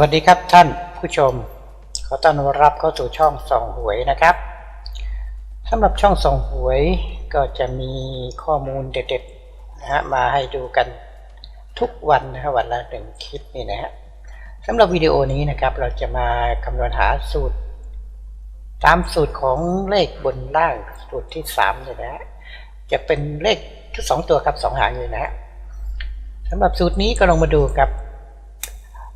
วัสดีครับท่านผู้ชม ขอต้อนรับเข้าสู่ช่องส่องหวยนะครับสำหรับช่องส่องหวยก็จะมีข้อมูลเด็ดๆนะฮะมาให้ดูกันทุกวันนะฮะวันละหนึ่งคลิปนี่นะฮะสำหรับวิดีโอนี้นะครับ เราจะมาคำนวณหาสูตร ตามสูตรของเลขบนล่างสูตรที่สามเลยนะฮะจะเป็นเลขทุกสองตัวครับสองหางเลยนะฮะสำหรับสูตรนี้ก็ลองมาดูครับ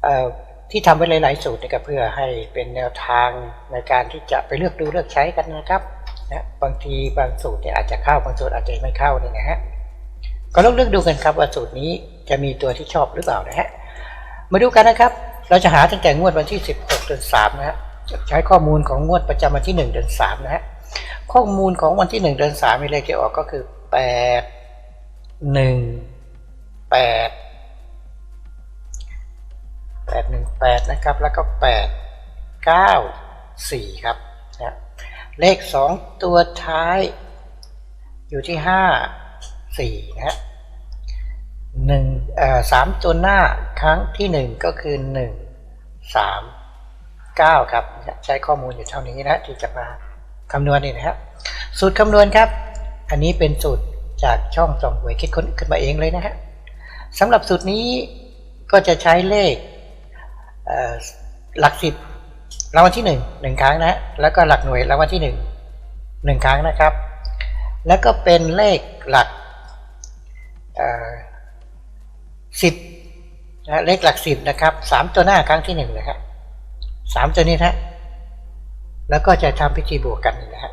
เอ่อ ที่ทำไว้หลาย ๆ สูตรนะครับเพื่อให้เป็นแนวทางในการที่จะไปเลือกดูเลือกใช้กันนะครับนะบางทีบางสูตรเนี่ยอาจจะเข้าบางสูตรอาจจะไม่เข้าเนี่ยนะฮะก็ลองเลือกดูกันครับว่าสูตรนี้จะมีตัวที่ชอบหรือเปล่านะฮะมาดูกันนะครับ เราจะหาตั้งแต่งวดวันที่ 16เดือน3นะฮะใช้ข้อมูลของงวดประจำวันที่ 1 เดือน3นะฮะข้อมูลของวันที่ 1 เดือน3มีเลขที่ออกก็คือ 8 1 8 แปดหนึ่งแปดนะครับ แล้วก็แปดเก้าสี่ครับนะเลขสองตัวท้ายอยู่ที่ห้าสี่นะฮะหนึ่งเอ่อสามตัวหน้าครั้งที่หนึ่งก็คือหนึ่งสามเก้าครับ ใช้ข้อมูลอยู่เท่านี้นะที่จะมาคำนวณนี่นะฮะสูตรคำนวณครับ อันนี้เป็นสูตรจากช่องสองหวยคิดค้นขึ้นมาเองเลยนะฮะสำหรับสูตรนี้ก็จะใช้เลข หลักสิบรางวัลที่หนึ่งหนึ่งครั้งนะฮะแล้วก็หลักหน่วยรางวัลที่หนึ่งหนึ่งครั้งนะครับ แล้วก็เป็นเลขหลักสิบนะเลขหลักสิบนะครับสามตัวหน้าครั้งที่หนึ่งนะครับสามตัวนี้นะแล้วก็จะทำพิธีบวกกันนะฮะ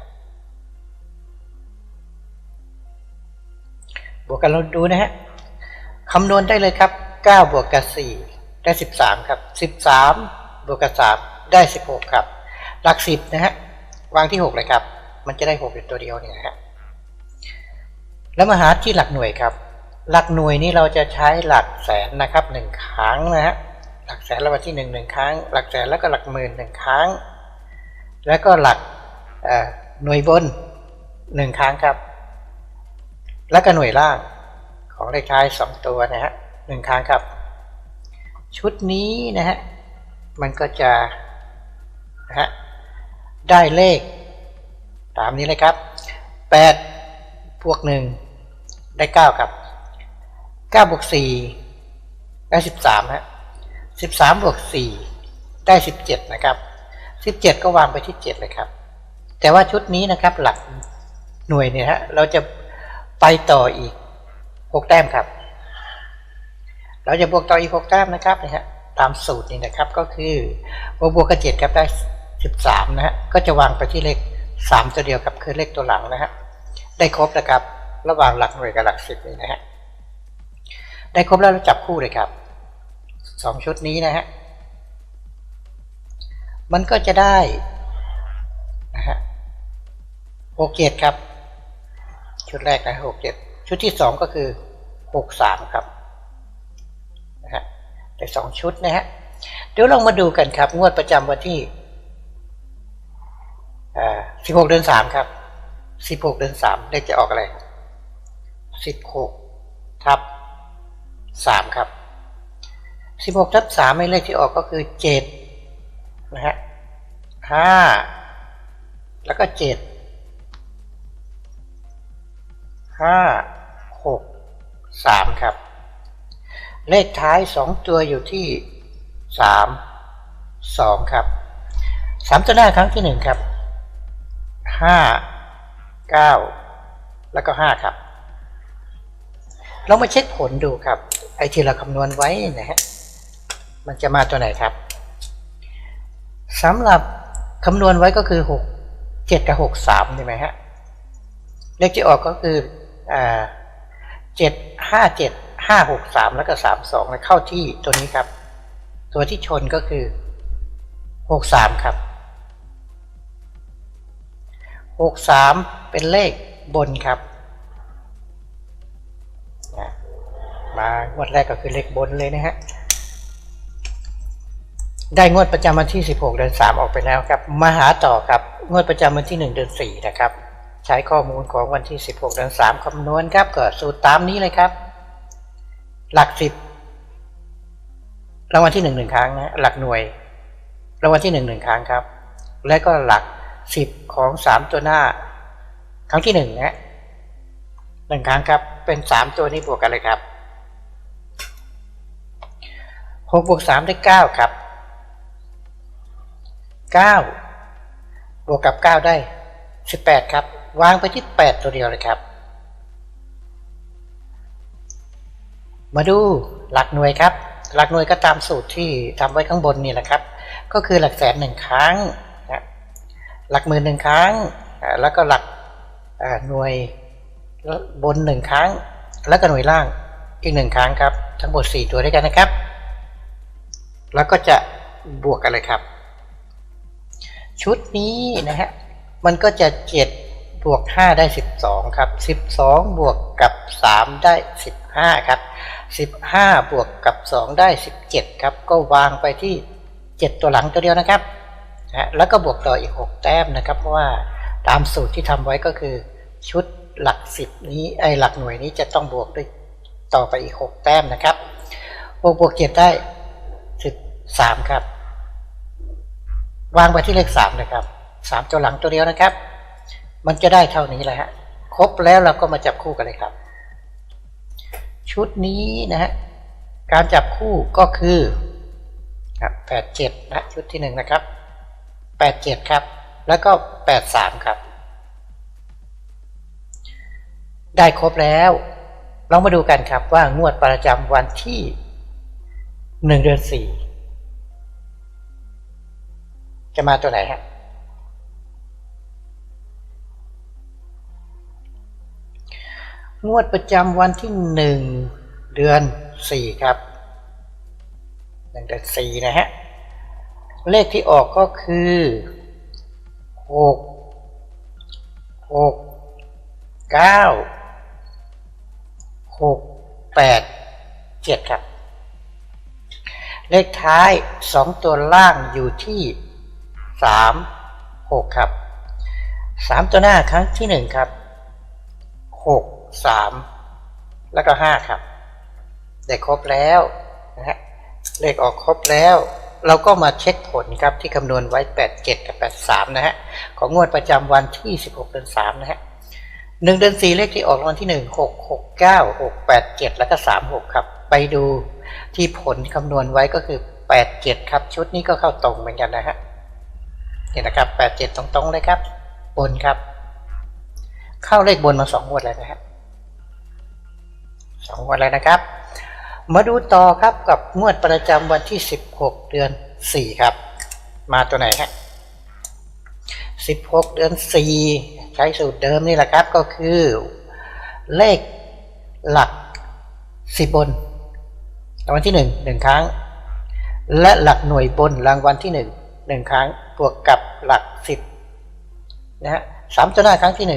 บวกกันเราดูนะฮะคำนวณได้เลยครับเก้าบวกกับสี่ ได้สิบสามครับสิบสามบวกกับสามได้สิบหกครับ หลักสิบนะฮะวางที่หกเลยครับ มันจะได้หกอยู่ตัวเดียวเนี่ยฮะแล้วมาหาที่หลักหน่วยครับ หลักหน่วยนี้เราจะใช้หลักแสนนะครับหนึ่งครั้งนะฮะหลักแสนรางวัลที่หนึ่งหนึ่งครั้ง หลักแสนแล้วก็หลักหมื่นหนึ่งครั้ง แล้วก็หลักหน่วยบนหนึ่งครั้งครับ แล้วก็หน่วยล่างของเลขท้ายสองตัวนะฮะหนึ่งครั้งครับ ชุดนี้นะฮะมันก็จะนะฮะได้เลข ตามนี้เลยครับ 8 บวก 1 ได้ 9 ครับ9บวก 4 ได้ 13ฮะ13 บวก 4 ได้ 17 นะครับ 17 ก็วางไปที่ 7 เลยครับ แต่ว่าชุดนี้นะครับหลักหน่วยเนี่ยฮะเราจะไปต่ออีก 6 แต้มครับ เราจะบวกต่ออีก6แต้มนะครับนะฮะตามสูตรนี่นะครับก็คือบวกบวกกับเจ็ดครับได้สิบสามนะฮะก็จะวางไปที่เลขสามตัวเดียวกับคือเลขตัวหลังนะฮะได้ครบนะครับ ระหว่างหลักหน่วยกับหลักสิบนี่นะฮะได้ครบแล้วเราจับคู่เลยครับสองชุดนี้นะฮะมันก็จะได้นะฮะหกเจ็ดครับ ชุดแรกนะหกเจ็ดชุดที่สองก็คือหกสามครับะได้สองชุดนะฮะเดี๋ยวลองมาดูกันครับ งวดประจำวันที่สิบหกเดือนสามครับสิบหกเดือนสามเลขจะออกอะไรสิบหกทับสามครับสิบหกทับสามเลขที่ออกก็คือเจ็ดนะฮะห้าแล้วก็เจ็ดห้าหกสามครับ เลขท้ายสองตัวอยู่ที่สามสองครับสามตัวหน้าครั้งที่หนึ่งครับห้าเก้าแล้วก็ห้าครับ เรามาเช็คผลดูครับ ไอที่เราคำนวณไว้นะฮะมันจะมาตัวไหนครับสำหรับคำนวณไว้ก็คือหกเจ็ดกับหกสามใช่ไหมฮะเลขที่ออกก็คืออ่าเจ็ดห้าเจ็ด ห้าหกสามแล้วก็สามสองเข้าที่ตัวนี้ครับ ตัวที่ชนก็คือหกสามครับหกสามเป็นเลขบนครับมางวดแรกก็คือเลขบนเลยนะฮะได้งวดประจำวันที่ 16 เดือน 3 ออกไปแล้วครับ มาหาต่อครับงวดประจำวันที่ 1 เดือน 4 นะครับ ใช้ข้อมูลของวันที่ 16 เดือน 3 คำนวณครับก็สูตรตามนี้เลยครับ หลักสิบรางวัลที่หนึ่งหนึ่งครั้งนะหลักหน่วยรางวัลที่หนึ่งหนึ่งครั้งครับ และก็หลักสิบของสามตัวหน้า ครั้งที่หนึ่งนะหนึ่งครั้งครับเป็นสามตัวนี้บวกกันเลยครับหกบวกสามได้เก้าครับเก้าบวกกับเก้าได้สิบแปดครับ วางไปที่แปดตัวเดียวเลยครับ มาดูหลักหน่วยครับ หลักหน่วยก็ตามสูตรที่ทำไว้ข้างบนนี่แหละครับ ก็คือหลักแสนหนึ่งครั้งนะหลักหมื่นหนึ่งครั้ง แล้วก็หลักหน่วยบนหนึ่งครั้ง แล้วก็หน่วยล่างอีกหนึ่งครั้งครับ ทั้งหมดสี่ตัวด้วยกันนะครับ แล้วก็จะบวกกันเลยครับ ชุดนี้นะฮะมันก็จะเจ็ดบวกห้าได้สิบสองครับสิบสองบวกกับสามได้สิบห้าครับ สิบห้าบวกกับสองได้สิบเจ็ดครับ ก็วางไปที่เจ็ดตัวหลังตัวเดียวนะครับนะฮะแล้วก็บวกต่ออีกหกแต้มนะครับ เพราะว่าตามสูตรที่ทำไว้ก็คือ ชุดหลักสิบนี้ไอ้หลักหน่วยนี้จะต้องบวกด้วยต่อไปอีกหกแต้มนะครับ บวกบวกเจ็ดได้สิบสามครับ วางไปที่เลขสามนะครับสามตัวหลังตัวเดียวนะครับ มันจะได้เท่านี้แหละฮะ ครบแล้วเราก็มาจับคู่กันเลยครับ ชุดนี้นะฮะการจับคู่ก็คือครับแปดเจ็ดนะชุดที่หนึ่งนะครับแปดเจ็ดครับ แล้วก็แปดสามครับ ได้ครบแล้วลองมาดูกันครับว่างวดประจำวันที่หนึ่งเดือนสี่จะมาตัวไหนฮะ งวดประจำวันที่หนึ่งเดือนสี่ครับหนึ่งเดือนสี่นะฮะ เลขที่ออกก็คือหกหกเก้าหกแปดเจ็ดครับ เลขท้ายสองตัวล่างอยู่ที่สามหกครับสามตัวหน้าครั้งที่หนึ่งครับหก สามแล้วก็ห้าครับ ได้ครบแล้วนะฮะเลขออกครบแล้ว เราก็มาเช็คผลครับที่คำนวณไว้ 87 กับ 83 นะฮะ ของงวดประจำวันที่ 16 เดือน 3 นะฮะหนึ่งเดือน4เลขที่ออกรางวัลที่1 6 6 9 6 8 7แล้วก็36ครับ ไปดูที่ผลคำนวณไว้ก็คือ87ครับ ชุดนี้ก็เข้าตรงเหมือนกันนะฮะนี่นะครับ87ตรงๆเลยครับ บนครับ เข้าเลขบนมาสองงวดแล้วนะฮะ สองงวดแล้วนะครับ มาดูต่อครับกับงวดประจำวันที่ 16 เดือน 4 ครับ มาตัวไหนฮะ16 เดือน 4 ใช้สูตรเดิมนี่แหละครับก็คือ เลขหลัก 10 บนรางวัลที่ 1 1 ครั้ง และหลักหน่วยบนรางวัลที่ 1 1 ครั้งบวกกับหลัก 10 นะฮะสามตัวหน้าครั้งที่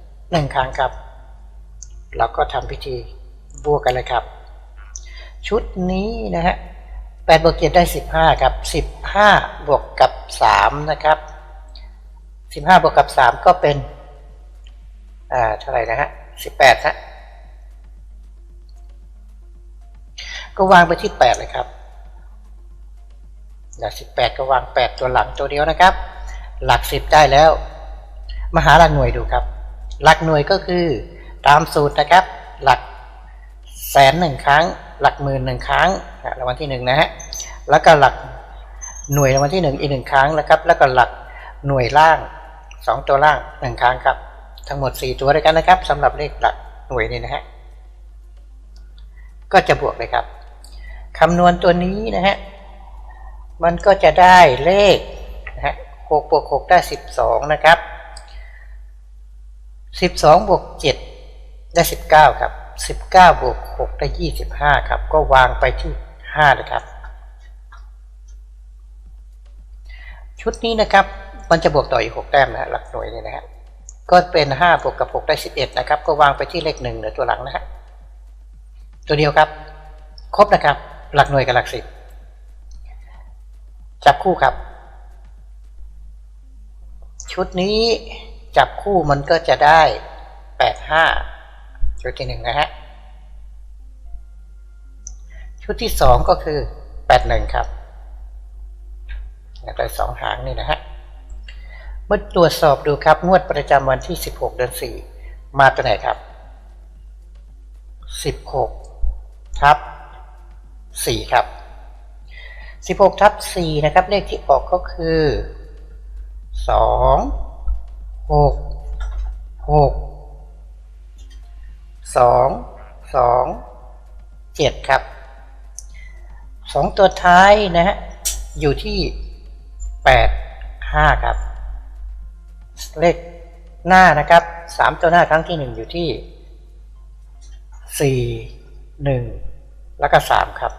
1 1 ครั้งครับ เราก็ทำพิธี บวกกันเลยครับ ชุดนี้นะฮะแปดบวกเจ็ดได้สิบห้าครับสิบห้าบวกกับสามนะครับสิบห้าบวกกับสามก็เป็นอ่าเท่าไหร่นะฮะสิบแปดฮะก็วางไปที่แปดเลยครับหลักสิบแปดก็วางแปดตัวหลังตัวเดียวนะครับ หลักสิบได้แล้ว มาหาหลักหน่วยดูครับ หลักหน่วยก็คือตามสูตรนะครับ หลัก แสนหนึ่งครั้ง หลักหมื่นหนึ่งครั้งรางวัลที่หนึ่งนะฮะแล้วก็หลักหน่วยรางวัลที่หนึ่งอีกหนึ่งครั้งนะครับ แล้วก็หลักหน่วยล่างสองตัวล่างหนึ่งครั้งครับ ทั้งหมดสี่ตัวด้วยกันนะครับสำหรับเลขหลักหน่วยนี่นะฮะก็จะบวกเลยครับคำนวณตัวนี้นะฮะมันก็จะได้เลขนะฮะหกบวกหกได้สิบสองนะครับสิบสองบวกเจ็ดได้สิบเก้าครับ สิบเก้าบวกหกได้ยี่สิบห้าครับ ก็วางไปที่ห้าเลยครับ ชุดนี้นะครับ มันจะบวกต่ออีกหกแต้มนะฮะหลักหน่วยเนี่ยนะฮะก็เป็นห้าบวกกับหกได้สิบเอ็ดนะครับ ก็วางไปที่เลขหนึ่งเหลือตัวหลังนะฮะตัวเดียวครับ ครบนะครับ หลักหน่วยกับหลักสิบจับคู่ครับ ชุดนี้จับคู่มันก็จะได้แปดห้า ชุดที่หนึ่งนะฮะ ชุดที่สองก็คือแปดหนึ่งครับได้สองหางนี่นะฮะเมื่อตรวจสอบดูครับ งวดประจำวันที่16เดือน4มาตัวไหนครับ16ทับ4ครับ16ทับ4นะครับ เลขที่ออกก็คือสองหกหก 2 6 6 2 2 7ครับสองตัวท้ายนะฮะอยู่ที่แปดห้าครับ เลขหน้านะครับสามตัวหน้าครั้งที่หนึ่งอยู่ที่สี่หนึ่งแล้วก็สามครับ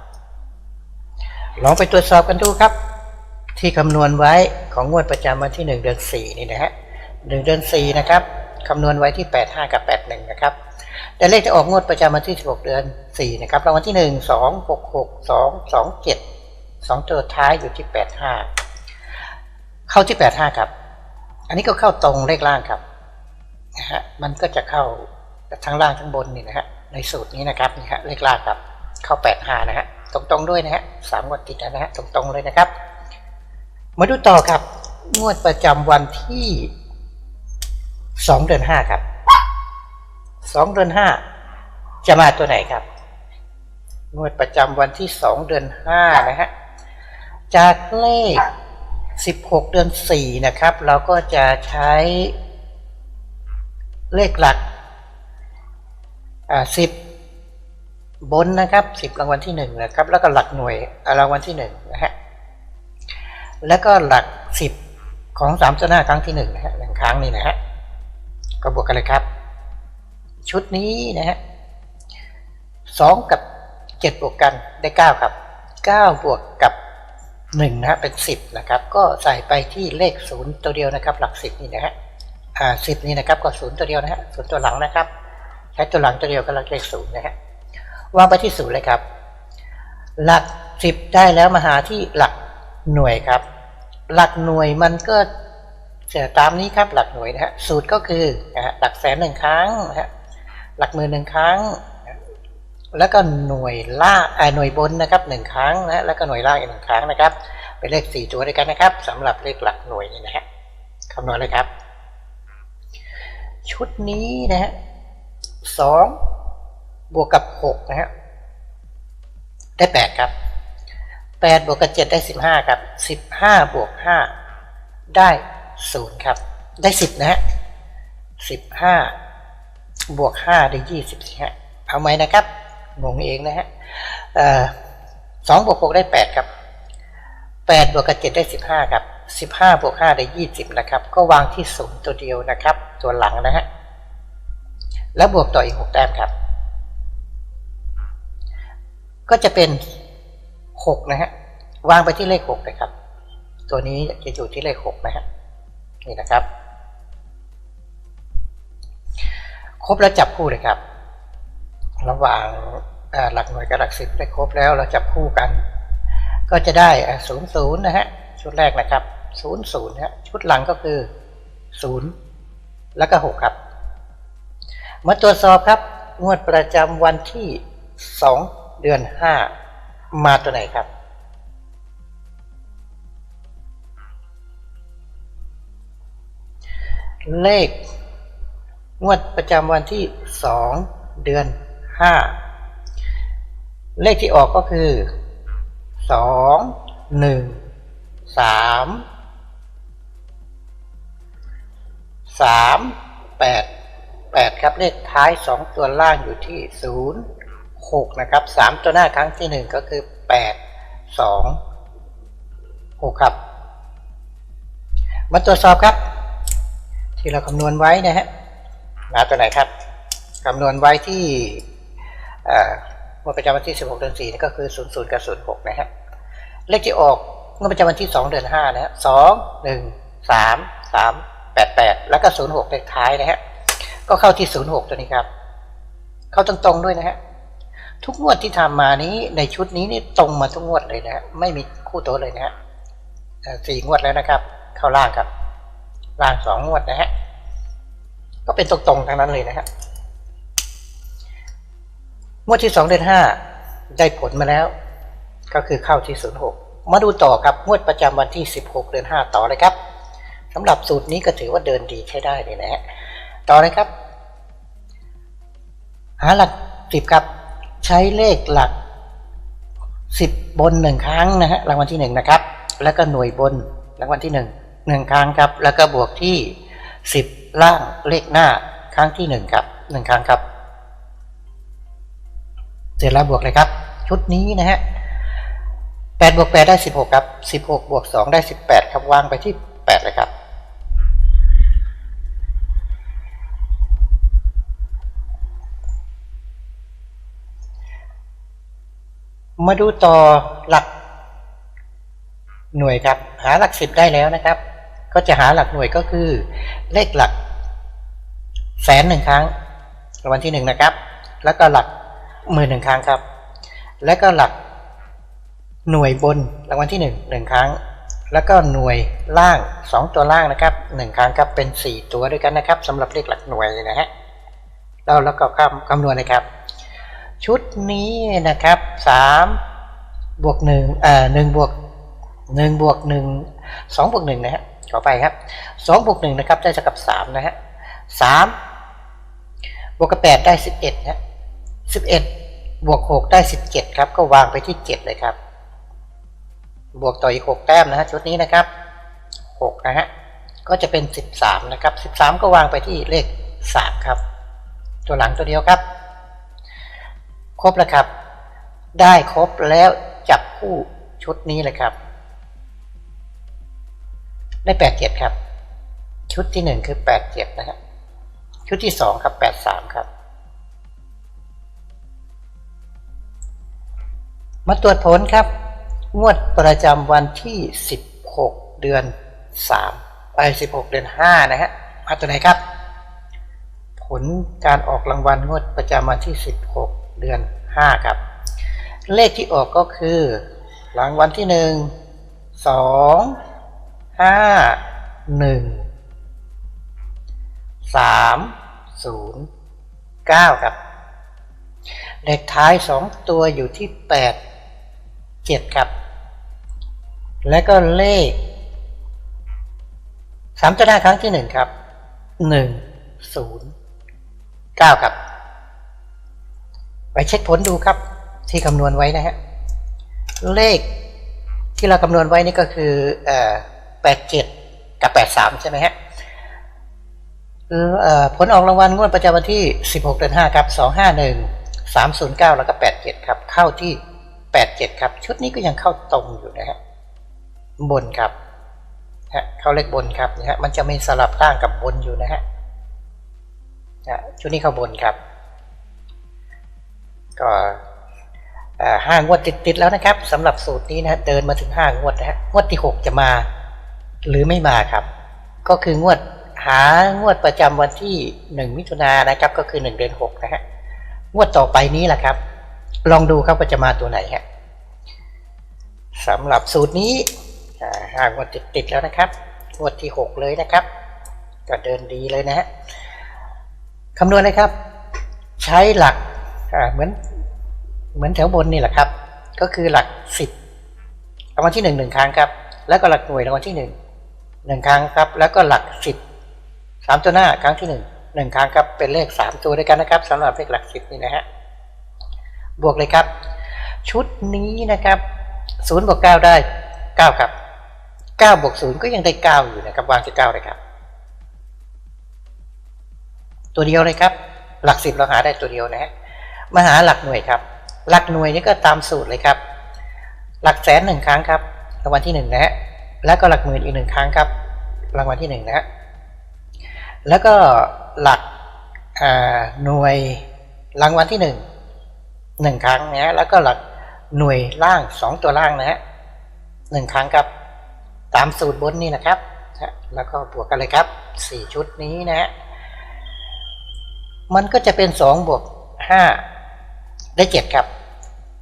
ลองไปตรวจสอบกันดูครับ ที่คำนวณไว้ของงวดประจำวันที่หนึ่งเดือนสี่นี่นะฮะหนึ่งเดือนสี่นะครับ คำนวณไว้ที่แปดห้ากับแปดหนึ่งนะครับแต่เลขจะออกงวดประจำวันที่ 16 เดือน 4 นะครับรางวัลที่ 1 2 6 6 2 2 7 2 ตัวท้ายอยู่ที่ 85 เข้าที่ 85 ครับ อันนี้ก็เข้าตรงเลขล่างครับนะฮะมันก็จะเข้าทั้งล่างทั้งบนนี่นะฮะในสูตรนี้นะครับนี่ฮะเลขล่างครับ เข้า 85 นะฮะตรงๆด้วยนะฮะสามงวดติดแล้วนะฮะตรงๆเลยนะครับ มาดูต่อครับงวดประจำวันที่ 2เดือน5ครับสองเดือนห้าจะมาตัวไหนครับงวดประจำวันที่สองเดือนห้านะฮะจากเลขสิบหกเดือนสี่นะครับ เราก็จะใช้เลขหลักอ่าสิบบนนะครับสิบรางวัลที่หนึ่งนะครับ แล้วก็หลักหน่วยรางวัลที่หนึ่งนะฮะแล้วก็หลักสิบของสามตัวหน้าครั้งที่หนึ่งนะฮะหนึ่งครั้งนี่นะฮะ ก็บวกกันเลยครับ ชุดนี้นะฮะสองกับเจ็ดบวกกันได้เก้าครับเก้าบวกกับหนึ่งนะฮะเป็นสิบนะครับ ก็ใส่ไปที่เลขศูนย์ตัวเดียวนะครับ หลักสิบนี่นะฮะอ่าสิบนี่นะครับก็ศูนย์ตัวเดียวนะฮะศูนย์ตัวหลังนะครับใช้ตัวหลังตัวเดียวก็เลขศูนย์นะฮะวางไปที่ศูนย์เลยครับ หลักสิบได้แล้วมาหาที่หลักหน่วยครับ หลักหน่วยมันก็ ตามนี้ครับหลักหน่วยนะฮะสูตรก็คือนะฮะหลักแสนหนึ่งครั้งนะฮะหลักหมื่นหนึ่งครั้ง แล้วก็หน่วยล่างอ่าหน่วยบนนะครับหนึ่งครั้งนะแล้วก็หน่วยล่างอีกหนึ่งครั้งนะครับ เป็นเลขสี่ตัวด้วยกันนะครับสำหรับเลขหลักหน่วยนี่นะฮะคำนวณเลยครับ ชุดนี้นะฮะสองบวกกับหกนะฮะได้แปดครับแปดบวกกับเจ็ดได้สิบห้าครับสิบห้าบวกห้าได้ ศูนย์ครับ ได้สิบนะฮะสิบห้าบวกห้าได้ยี่สิบฮะเอาไหมนะครับงงเองนะฮะสองบวกหกได้แปดครับแปดบวกกับเจ็ดได้สิบห้าครับสิบห้าบวกห้าได้ยี่สิบนะครับ ก็วางที่ศูนย์ตัวเดียวนะครับ ตัวหลังนะฮะแล้วบวกต่ออีกหกแต้มครับ ก็จะเป็นหกนะฮะวางไปที่เลขหกเลยครับ ตัวนี้จะอยู่ที่เลขหกนะฮะ นี่นะครับ ครบแล้วจับคู่เลยครับ ระหว่างหลักหน่วยกับหลักสิบได้ครบแล้วเราจับคู่กัน ก็จะได้ศูนย์ศูนย์นะฮะชุดแรกนะครับศูนย์ศูนย์ฮะชุดหลังก็คือศูนย์แล้วก็หกครับ มาตรวจสอบครับ งวดประจำวันที่สองเดือนห้ามาตัวไหนครับ เลข งวดประจำวันที่สองเดือนห้าเลขที่ออกก็คือสองหนึ่งสามสามแปดแปดครับ เลขท้ายสองตัวล่างอยู่ที่ศูนะครับสามตัวหน้าครั้งที่หนึ่งก็คือแปดสองหกครับ มาตรวจสอบครับ ที่เราคำนวณไว้นะฮะมาตัวไหนครับคำนวณไว้ที่งวดประจำวันที่ 16 เดือน4ก็คือ 00 กับ 06 นะฮะเลขที่ออกงวดประจำวันที่ 2 เดือน 5 นะฮะ 2 1 3 3 8 8 แล้วก็ 06เลขท้ายนะฮะ ก็เข้าที่ 06 ตัวนี้ครับ เข้าตรงๆด้วยนะฮะ ทุกงวดที่ทำมานี้ในชุดนี้นี่ตรงมาทุกงวดเลยนะฮะ ไม่มีคู่โต๊ะเลยนะฮะสี่งวดแล้วนะครับ เข้าล่างครับ ล่างสองงวดนะฮะ ก็เป็นตรงๆทั้งนั้นเลยนะฮะงวดที่สองเดือนห้าได้ผลมาแล้ว ก็คือเข้าที่06มาดูต่อครับงวดประจำวันที่16เดือน5ต่อเลยครับสำหรับสูตรนี้ก็ถือว่าเดินดีใช้ได้เลยนะฮะต่อเลยครับ หาหลักสิบครับ ใช้เลขหลักสิบบนหนึ่งครั้งนะฮะรางวัลที่หนึ่งนะครับ แล้วก็หน่วยบนรางวัลที่หนึ่ง หนึ่งครั้งครับ แล้วก็บวกที่สิบล่างเลขหน้าครั้งที่หนึ่งครับหนึ่งครั้งครับ เสร็จแล้วบวกเลยครับ ชุดนี้นะฮะแปดบวกแปดได้สิบหกครับสิบหกบวกสองได้สิบแปดครับวางไปที่แปดเลยครับมาดูต่อหลักหน่วยครับ หาหลักสิบได้แล้วนะครับ ก็จะหาหลักหน่วยก็คือ เลขหลักแสนหนึ่งครั้งรางวัลที่หนึ่งนะครับ แล้วก็หลักหมื่นหนึ่งครั้งครับ แล้วก็หลักหน่วยบนรางวัลที่หนึ่งหนึ่งครั้ง แล้วก็หน่วยล่างสองตัวล่างนะครับหนึ่งครั้งครับเป็นสี่ตัวด้วยกันนะครับสำหรับเลขหลักหน่วยนะฮะเราแล้วก็คำคำนวณนะครับ ชุดนี้นะครับสามบวกหนึ่งเอ่อหนึ่งบวกหนึ่งบวกหนึ่งสองบวกหนึ่งนะฮะ ขอไปครับสองบวกหนึ่งนะครับได้เท่ากับสามนะฮะสามบวกกับแปดได้สิบเอ็ดนะสิบเอ็ดบวกหกได้สิบเจ็ดครับ ก็วางไปที่เจ็ดเลยครับ บวกต่ออีกหกแต้มนะฮะชุดนี้นะครับหกนะฮะก็จะเป็นสิบสามนะครับสิบสามก็วางไปที่เลขสามครับ ตัวหลังตัวเดียวครับ ครบแล้วครับ ได้ครบแล้วจับคู่ชุดนี้เลยครับ ได้แปดเจ็ดครับ ชุดที่หนึ่งคือแปดเจ็ดนะฮะชุดที่สองครับแปดสามครับ มาตรวจผลครับ งวดประจำวันที่สิบหกเดือนสามไปสิบหกเดือนห้านะฮะ มาตัวไหนครับ ผลการออกรางวัลงวดประจำวันที่16เดือน5ครับ เลขที่ออกก็คือรางวัลที่ 1 2 5 1 3 0 9ครับ เลขท้าย2ตัวอยู่ที่8 7ครับ และก็เลข3ตัวหน้าครั้งที่1ครับ1 0 9ครับ ไปเช็คผลดูครับที่คำนวณไว้นะฮะเลขที่เราคำนวณไว้นี่ก็คือเอ่อ 87กับ83ใช่ไหมฮะผลออกรางวัลงวดประจำวันที่16เดือน5ครับ251 309แล้วก็87ครับ เข้าที่87ครับ ชุดนี้ก็ยังเข้าตรงอยู่นะฮะบนครับฮะเข้าเลขบนครับนะฮะมันจะไม่สลับล่างกับบนอยู่นะฮะนะชุดนี้เข้าบนครับ ก็ห้างวดติดๆแล้วนะครับสำหรับสูตรนี้นะเดินมาถึงห้างวดนะฮะงวดที่หกจะมา หรือไม่มาครับ ก็คืองวดหางวดประจำวันที่หนึ่งมิถุนายนนะครับ ก็คือหนึ่งเดือนหกนะฮะงวดต่อไปนี้แหละครับ ลองดูครับว่าจะมาตัวไหนฮะสำหรับสูตรนี้หางวดติดๆแล้วนะครับงวดที่หกเลยนะครับ ก็เดินดีเลยนะฮะคำนวณเลยครับ ใช้หลักเหมือนเหมือนแถวบนนี่แหละครับ ก็คือหลักสิบรางวัลที่หนึ่งหนึ่งครั้งครับ แล้วก็หลักหน่วยรางวัลที่หนึ่ง หนึ่งครั้งครับ แล้วก็หลักสิบสามตัวหน้าครั้งที่หนึ่งหนึ่งครั้งครับเป็นเลขสามตัวด้วยกันนะครับสำหรับเลขหลักสิบนี่นะฮะบวกเลยครับ ชุดนี้นะครับศูนย์บวกเก้าได้เก้าครับเก้าบวกศูนย์ก็ยังได้เก้าอยู่นะครับวางที่เก้าเลยครับ ตัวเดียวเลยครับ หลักสิบเราหาได้ตัวเดียวนะฮะมาหาหลักหน่วยครับ หลักหน่วยนี่ก็ตามสูตรเลยครับ หลักแสนหนึ่งครั้งครับรางวัลที่หนึ่งนะฮะ แล้วก็หลักหมื่นอีกหนึ่งครั้งครับ รางวัลที่หนึ่งนะฮะแล้วก็หลักหน่วยรางวัลที่หนึ่งหนึ่งครั้งนะฮะแล้วก็หลักหน่วยล่างสองตัวล่างนะฮะหนึ่งครั้งครับตามสูตรบนนี่นะครับแล้วก็บวกกันเลยครับสี่ชุดนี้นะฮะมันก็จะเป็นสองบวกห้าได้เจ็ดครับ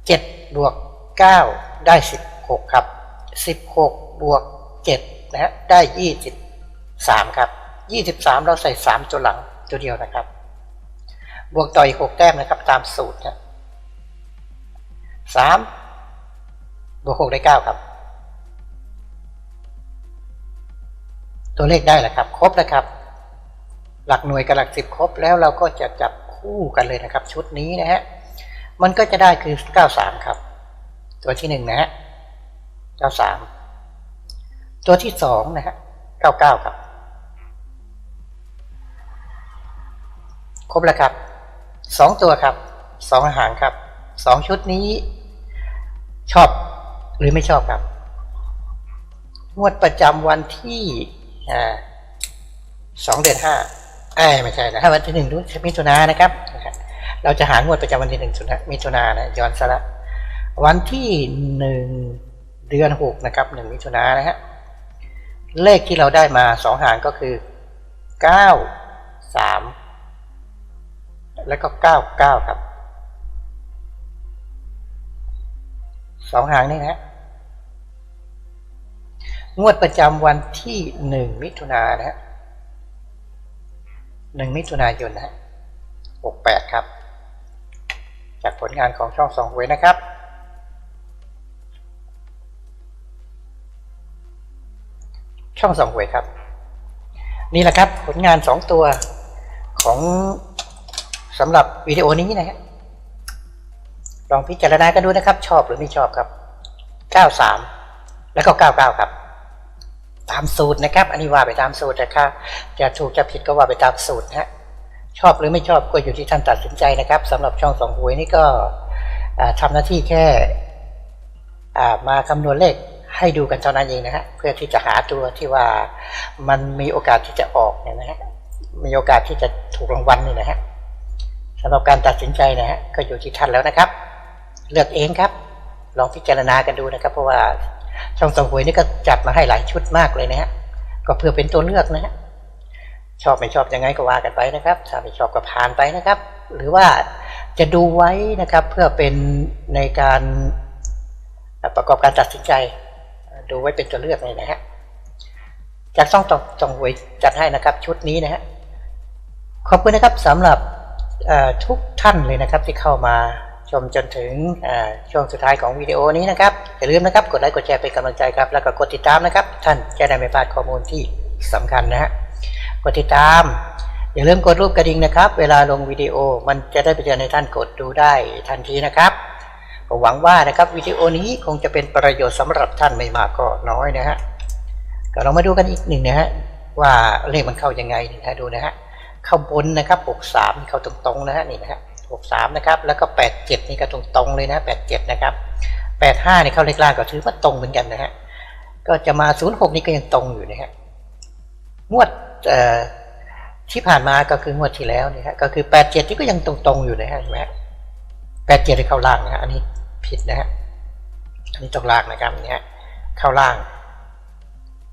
เจ็ดบวกเก้าได้สิบหกครับสิบหก บวกเจ็ดนะฮะได้ยี่สิบสามครับยี่สิบสามเราใส่สามตัวหลังตัวเดียวนะครับ บวกต่ออีกหกแต้มนะครับตามสูตรนะสามบวกหกได้เก้าครับ ตัวเลขได้แล้วครับ ครบแล้วครับ หลักหน่วยกับหลักสิบครบแล้วเราก็จะจับคู่กันเลยนะครับ ชุดนี้นะฮะมันก็จะได้คือเก้าสามครับ ตัวที่หนึ่งนะฮะเก้าสาม ตัวที่สองนะฮะเก้าเก้าครับ ครบแล้วครับสองตัวครับสองหางครับสองชุดนี้ ชอบหรือไม่ชอบครับ งวดประจำวันที่สองเดือนห้าไอ้ไม่ใช่นะวันที่หนึ่งมิถุนายนนะครับ เราจะหางวดประจำวันที่หนึ่งมิถุนายนะย้อนซะละวันที่หนึ่งเดือนหกนะครับหนึ่งมิถุนายนนะฮะ เลขที่เราได้มาสองหางก็คือเก้าสามแล้วก็เก้าเก้าครับสองหางนี่นะ งวดประจำวันที่หนึ่งมิถุนายนนะฮะหนึ่งมิถุนายนนะฮะหกแปดครับ จากผลงานของช่องสองหวยนะครับ ช่องสองหวยครับ นี่แหละครับผลงานสองตัวของสำหรับวิดีโอนี้นะฮะลองพิจารณากันดูนะครับ ชอบหรือไม่ชอบครับ 93 แล้วก็ 99 ครับ ตามสูตรนะครับ อันนี้ว่าไปตามสูตรนะครับจะถูกจะผิดก็ว่าไปตามสูตรนะฮะชอบหรือไม่ชอบก็อยู่ที่ท่านตัดสินใจนะครับสำหรับช่องสองหวยนี่ก็ทำหน้าที่แค่มาคำนวณเลข ให้ดูกันเท่านั้นเองนะฮะเพื่อที่จะหาตัวที่ว่ามันมีโอกาสที่จะออกเนี่ยนะฮะมีโอกาสที่จะถูกรางวัลนี่นะฮะสำหรับการตัดสินใจนะฮะก็อยู่ที่ท่านแล้วนะครับ เลือกเองครับ ลองพิจารณากันดูนะครับ เพราะว่าช่องสองหวยนี่ก็จัดมาให้หลายชุดมากเลยนะฮะก็เพื่อเป็นตัวเลือกนะฮะชอบไม่ชอบยังไงก็ว่ากันไปนะครับ ถ้าไม่ชอบก็ผ่านไปนะครับ หรือว่าจะดูไว้นะครับเพื่อเป็นในการประกอบการตัดสินใจ ดูไว้เป็นตัวเลือกเลยนะฮะจากช่องตองตองหวยจัดให้นะครับชุดนี้นะฮะขอบคุณนะครับสำหรับทุกท่านเลยนะครับที่เข้ามาชมจนถึงช่วงสุดท้ายของวิดีโอนี้นะครับอย่าลืมนะครับกดไลค์กดแชร์เป็นกำลังใจครับแล้วก็กดติดตามนะครับ ท่านจะได้ไม่พลาดข้อมูลที่สำคัญนะฮะกดติดตาม อย่าลืมกดรูปกระดิ่งนะครับ เวลาลงวิดีโอมันจะได้ไปเตือให้ท่านกดดูได้ทันทีนะครับ ก็หวังว่านะครับวิดีโอนี้คงจะเป็นประโยชน์สำหรับท่านไม่มากก็น้อยนะฮะก็เรามาดูกันอีกหนึ่งนะฮะว่าเลขมันเข้ายังไงนะฮะดูนะฮะเข้าบนนะครับ63เข้าตรงๆนะฮะนี่นะฮะ63นะครับแล้วก็ 87 นี่ก็ตรงๆเลยนะ87นะครับ85นี่เข้าเลขล่างก็ถือว่าตรงเหมือนกันนะฮะก็จะมา 06 นี่ก็ยังตรงอยู่นะฮะงวดที่ผ่านมาก็คืองวดที่แล้วนี่ฮะก็คือแปดเจ็ดที่ก็ยังตรงๆอยู่นะฮะเห็นไหมแปดเจ็ดที่เข้าล่างนะฮะอันนี้ ผิดนะฮะอันนี้ตรงล่างนะครับเนี่ยเข้าล่าง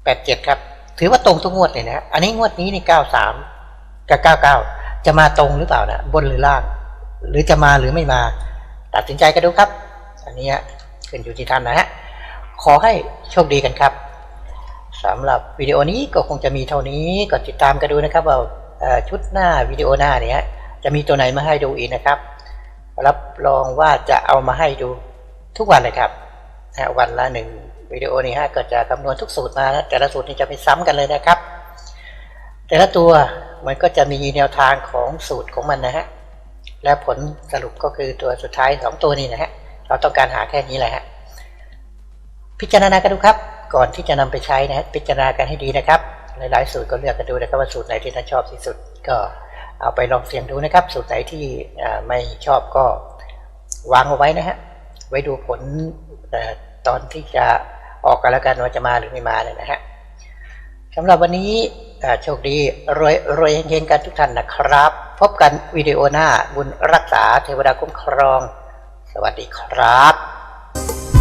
แปดเจ็ดครับ ถือว่าตรงทุกงวดเลยนะฮะอันนี้งวดนี้นี่เก้าสามกับเก้าเก้าจะมาตรงหรือเปล่านะบนหรือล่าง หรือจะมาหรือไม่มา ตัดสินใจกันดูครับ อันนี้ขึ้นอยู่ที่ท่านนะฮะขอให้โชคดีกันครับสำหรับวิดีโอนี้ก็คงจะมีเท่านี้ก็ติดตามกันดูนะครับว่าชุดหน้าวิดีโอหน้าเนี้ยจะมีตัวไหนมาให้ดูอีกนะครับ รับรองว่าจะเอามาให้ดูทุกวันเลยครับนะวันละหนึ่งวิดีโอนี้ฮะก็จะคำนวณทุกสูตรมานะแต่ละสูตรนี่จะไม่ซ้ำกันเลยนะครับ แต่ละตัวมันก็จะมีแนวทางของสูตรของมันนะฮะและผลสรุปก็คือตัวสุดท้ายสองตัวนี้นะฮะเราต้องการหาแค่นี้แหละฮะพิจารณากันดูครับ ก่อนที่จะนำไปใช้นะฮะพิจารณากันให้ดีนะครับหลายๆสูตรก็เลือกกันดูนะครับว่าสูตรไหนที่ท่านชอบที่สุดก็ เอาไปลองเสี่ยงดูนะครับสูตรไหนที่ไม่ชอบก็วางเอาไว้นะฮะไว้ดูผลตอนที่จะออกกันแล้วกันว่าจะมาหรือไม่มาเนี่ยนะฮะสำหรับวันนี้โชคดีรวยรวยเฮงๆกันทุกท่านนะครับ พบกันวิดีโอหน้าบุญรักษาเทวดาคุ้มครอง สวัสดีครับ